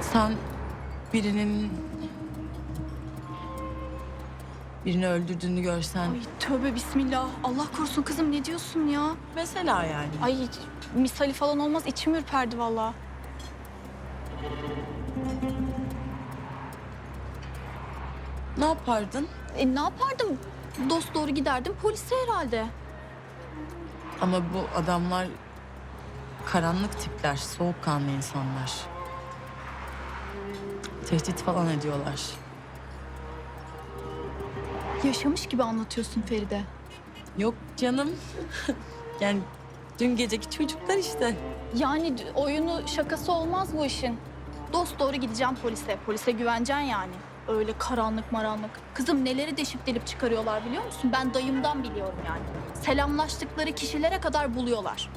Sen birinin birini öldürdüğünü görsen Ay tövbe bismillah. Allah korusun kızım ne diyorsun ya? mesela yani. Ay misali falan olmaz içim ürperdi vallahi. Ne yapardın? E ne yapardım? Dost doğru giderdim polise herhalde. Ama bu adamlar karanlık tipler, soğukkanlı insanlar. Tehdit falan ediyorlar. Yaşamış gibi anlatıyorsun Feride. Yok canım. yani dün geceki çocuklar işte. Yani oyunu şakası olmaz bu işin. Dost doğru gideceğim polise. Polise güveneceksin yani. Öyle karanlık maranlık. Kızım neleri deşip delip çıkarıyorlar biliyor musun? Ben dayımdan biliyorum yani. Selamlaştıkları kişilere kadar buluyorlar.